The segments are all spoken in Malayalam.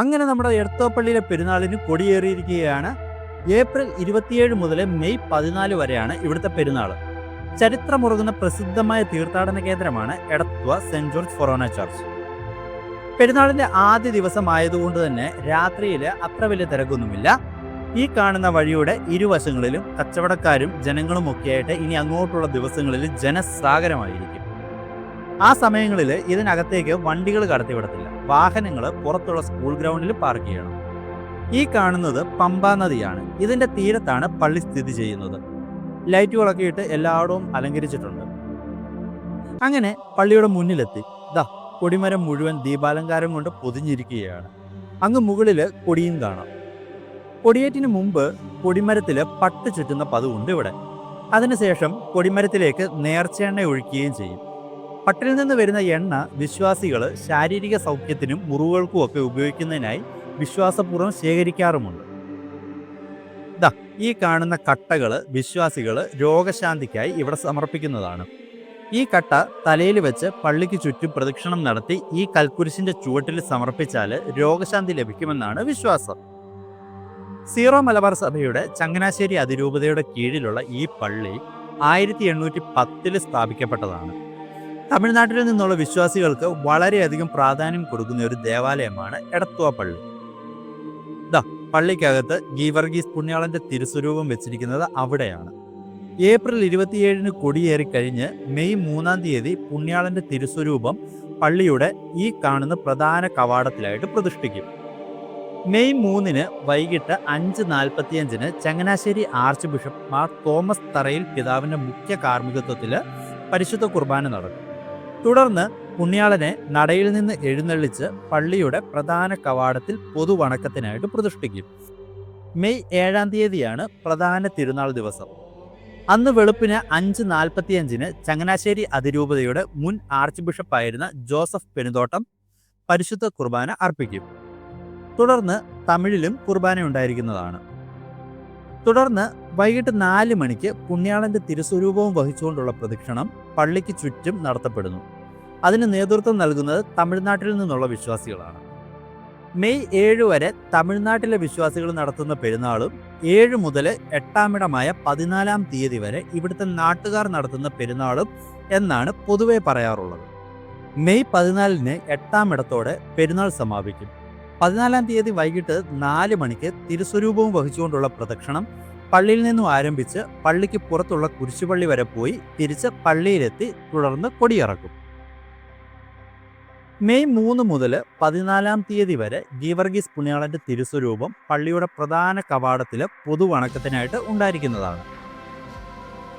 അങ്ങനെ നമ്മുടെ എടത്തോപ്പള്ളിയിലെ പെരുന്നാളിന് കൊടിയേറിയിരിക്കുകയാണ്. ഏപ്രിൽ ഇരുപത്തിയേഴ് മുതൽ മെയ് പതിനാല് വരെയാണ് ഇവിടുത്തെ പെരുന്നാൾ. ചരിത്രമുറങ്ങുന്ന പ്രസിദ്ധമായ തീർത്ഥാടന കേന്ദ്രമാണ് Edathua saint George forane church. പെരുന്നാളിന്റെ ആദ്യ ദിവസം ആയതുകൊണ്ട് തന്നെ രാത്രിയിൽ അത്ര വലിയ തിരക്കൊന്നുമില്ല. ഈ കാണുന്ന വഴിയുടെ ഇരുവശങ്ങളിലും കച്ചവടക്കാരും ജനങ്ങളും ഒക്കെയായിട്ട് ഇനി അങ്ങോട്ടുള്ള ദിവസങ്ങളിൽ ജനസാഗരമായിരിക്കും. ആ സമയങ്ങളിൽ ഇതിനകത്തേക്ക് വണ്ടികൾ കടത്തിവിടത്തില്ല. വാഹനങ്ങൾ പുറത്തുള്ള സ്കൂൾ ഗ്രൗണ്ടിൽ പാർക്ക് ചെയ്യണം. ഈ കാണുന്നത് പമ്പാ നദിയാണ്. ഇതിന്റെ തീരത്താണ് പള്ളി സ്ഥിതി ചെയ്യുന്നത്. ലൈറ്റുകളൊക്കെ ഇട്ട് എല്ലായിടവും അലങ്കരിച്ചിട്ടുണ്ട്. അങ്ങനെ പള്ളിയുടെ മുന്നിലെത്തി. ദാ കൊടിമരം മുഴുവൻ ദീപാലങ്കാരം കൊണ്ട് പൊതിഞ്ഞിരിക്കുകയാണ്. അങ്ങ് മുകളിൽ കൊടിയും കാണാം. കൊടിയേറ്റിന് മുമ്പ് കൊടിമരത്തിൽ പട്ട് ചുറ്റുന്ന പതിവുണ്ട് ഇവിടെ. അതിനുശേഷം കൊടിമരത്തിലേക്ക് നേർച്ചയെണ്ണ ഒഴിക്കുകയും ചെയ്യും. പട്ടിൽ നിന്ന് വരുന്ന എണ്ണ വിശ്വാസികൾ ശാരീരിക സൗഖ്യത്തിനും മുറിവുകൾക്കും ഒക്കെ ഉപയോഗിക്കുന്നതിനായി വിശ്വാസപൂർവം ശേഖരിക്കാറുമുണ്ട്. ദാ ഈ കാണുന്ന കട്ടകൾ വിശ്വാസികൾ രോഗശാന്തിക്കായി ഇവിടെ സമർപ്പിക്കുന്നതാണ്. ഈ കട്ട തലയിൽ വെച്ച് പള്ളിക്ക് ചുറ്റും പ്രദക്ഷിണം നടത്തി ഈ കൽക്കുരിശിന്റെ ചുവട്ടിൽ സമർപ്പിച്ചാൽ രോഗശാന്തി ലഭിക്കുമെന്നാണ് വിശ്വാസം. സീറോ മലബാർ സഭയുടെ ചങ്ങനാശ്ശേരി അതിരൂപതയുടെ കീഴിലുള്ള ഈ പള്ളി ആയിരത്തി എണ്ണൂറ്റി പത്തിൽ സ്ഥാപിക്കപ്പെട്ടതാണ്. തമിഴ്നാട്ടിൽ നിന്നുള്ള വിശ്വാസികൾക്ക് വളരെയധികം പ്രാധാന്യം കൊടുക്കുന്ന ഒരു ദേവാലയമാണ് എടത്തുവ പള്ളി ദാ പള്ളിക്കകത്ത് ഗീവർഗീസ് പുണ്യാളന്റെ തിരുസ്വരൂപം വെച്ചിരിക്കുന്നത് അവിടെയാണ്. ഏപ്രിൽ ഇരുപത്തിയേഴിന് കൊടിയേറി കഴിഞ്ഞ് മെയ് മൂന്നാം തീയതി പുണ്യാളന്റെ തിരുസ്വരൂപം പള്ളിയുടെ ഈ കാണുന്ന പ്രധാന കവാടത്തിലായിട്ട് പ്രതിഷ്ഠിക്കും. മെയ് മൂന്നിന് വൈകിട്ട് അഞ്ച് നാൽപ്പത്തിയഞ്ചിന് Changanassery archbishop Mar Thomas Tharayil പിതാവിന്റെ മുഖ്യ കാർമ്മികത്വത്തിൽ പരിശുദ്ധ കുർബാന നടക്കും. തുടർന്ന് പുണ്യാളനെ നടയിൽ നിന്ന് എഴുന്നള്ളിച്ച് പള്ളിയുടെ പ്രധാന കവാടത്തിൽ പൊതുവണക്കത്തിനായിട്ട് പ്രതിഷ്ഠിക്കും. മെയ് ഏഴാം തീയതിയാണ് പ്രധാന തിരുനാൾ ദിവസം. അന്ന് വെളുപ്പിന് അഞ്ച് നാൽപ്പത്തിയഞ്ചിന് ചങ്ങനാശ്ശേരി അതിരൂപതയുടെ മുൻ ആർച്ച് ബിഷപ്പായിരുന്ന ജോസഫ് പെരുന്തോട്ടം പരിശുദ്ധ കുർബാന അർപ്പിക്കും. തുടർന്ന് തമിഴിലും കുർബാന ഉണ്ടായിരിക്കുന്നതാണ്. തുടർന്ന് വൈകിട്ട് നാല് മണിക്ക് പുണ്യാളന്റെ തിരുസ്വരൂപവും വഹിച്ചുകൊണ്ടുള്ള പ്രദക്ഷിണം പള്ളിക്ക് ചുറ്റും നടത്തപ്പെടുന്നു. അതിന് നേതൃത്വം നൽകുന്നത് തമിഴ്നാട്ടിൽ നിന്നുള്ള വിശ്വാസികളാണ്. മെയ് ഏഴ് വരെ തമിഴ്നാട്ടിലെ വിശ്വാസികൾ നടത്തുന്ന പെരുന്നാളും ഏഴ് മുതൽ എട്ടാമിടമായ പതിനാലാം തീയതി വരെ ഇവിടുത്തെ നാട്ടുകാർ നടത്തുന്ന പെരുന്നാളും എന്നാണ് പൊതുവെ പറയാറുള്ളത്. മെയ് പതിനാലിന് എട്ടാമിടത്തോടെ പെരുന്നാൾ സമാപിക്കും. പതിനാലാം തീയതി വൈകിട്ട് നാല് മണിക്ക് തിരുസ്വരൂപവും വഹിച്ചുകൊണ്ടുള്ള പ്രദക്ഷിണം പള്ളിയിൽ നിന്നും ആരംഭിച്ച് പള്ളിക്ക് പുറത്തുള്ള കുരിശുപള്ളി വരെ പോയി തിരിച്ച് പള്ളിയിലെത്തി തുടർന്ന് കൊടിയിറക്കും. മെയ് മൂന്ന് മുതൽ പതിനാലാം തീയതി വരെ ഗീവർഗീസ് പുണ്യാളന്റെ തിരുസ്വരൂപം പള്ളിയുടെ പ്രധാന കവാടത്തിൽ പൊതുവണക്കത്തിനായിട്ട് ഉണ്ടായിരിക്കുന്നതാണ്.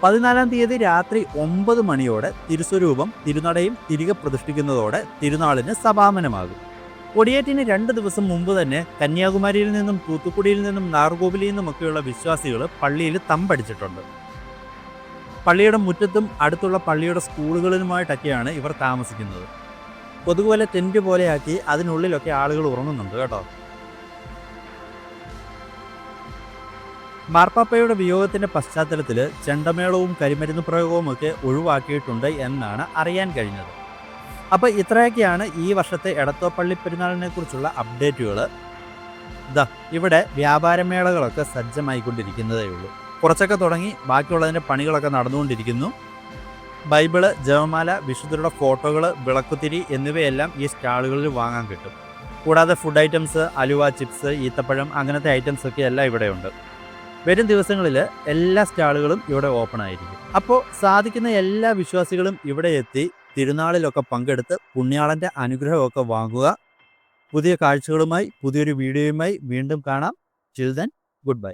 പതിനാലാം തീയതി രാത്രി ഒമ്പത് മണിയോടെ തിരുസ്വരൂപം തിരുനടയിൽ തിരികെ പ്രതിഷ്ഠിക്കുന്നതോടെ തിരുനാളിന് സമാപനമാകും കൊടിയേറ്റിന് രണ്ട് ദിവസം മുമ്പ് തന്നെ കന്യാകുമാരിയിൽ നിന്നും തൂത്തുക്കുടിയിൽ നിന്നും നാർഗോവിലിൽ നിന്നുമൊക്കെയുള്ള വിശ്വാസികൾ പള്ളിയിൽ തമ്പടിച്ചിട്ടുണ്ട്. പള്ളിയുടെ മുറ്റത്തും അടുത്തുള്ള പള്ളിയുടെ സ്കൂളുകളിലുമായിട്ടൊക്കെയാണ് ഇവർ താമസിക്കുന്നത്. കൊതുകുപോലെ ടെന്റ് പോലെയാക്കി അതിനുള്ളിലൊക്കെ ആളുകൾ ഉറങ്ങുന്നുണ്ട് കേട്ടോ. മാർപ്പാപ്പയുടെ വിയോഗത്തിന്റെ പശ്ചാത്തലത്തിൽ ചെണ്ടമേളവും കരിമരുന്ന് പ്രയോഗവും ഒക്കെ ഒഴിവാക്കിയിട്ടുണ്ട് എന്നാണ് അറിയാൻ കഴിഞ്ഞത്. അപ്പോൾ ഇത്രയൊക്കെയാണ് ഈ വർഷത്തെ എടത്തോപ്പള്ളി പെരുന്നാളിനെ കുറിച്ചുള്ള അപ്ഡേറ്റുകൾ ഇതാ ഇവിടെ വ്യാപാരമേളകളൊക്കെ സജ്ജമായിക്കൊണ്ടിരിക്കുന്നതേ ഉള്ളൂ. കുറച്ചൊക്കെ തുടങ്ങി ബാക്കിയുള്ളതിന്റെ പണികളൊക്കെ നടന്നുകൊണ്ടിരിക്കുന്നു. ബൈബിൾ ജപമാല വിശുദ്ധരുടെ ഫോട്ടോകൾ വിളക്കുത്തിരി എന്നിവയെല്ലാം ഈ സ്റ്റാളുകളിൽ വാങ്ങാൻ കിട്ടും. കൂടാതെ ഫുഡ് ഐറ്റംസ് അലുവ ചിപ്സ് ഈത്തപ്പഴം അങ്ങനത്തെ ഐറ്റംസ് ഒക്കെ എല്ലാം ഇവിടെയുണ്ട്. വരും ദിവസങ്ങളിൽ എല്ലാ സ്റ്റാളുകളും ഇവിടെ ഓപ്പൺ ആയിരിക്കും. അപ്പോൾ സാധിക്കുന്ന എല്ലാ വിശ്വാസികളും ഇവിടെ എത്തി തിരുനാളിലൊക്കെ പങ്കെടുത്ത് പുണ്യാളന്റെ അനുഗ്രഹമൊക്കെ വാങ്ങുക. പുതിയ കാഴ്ചകളുമായി പുതിയൊരു വീഡിയോയുമായി വീണ്ടും കാണാം. Children good bye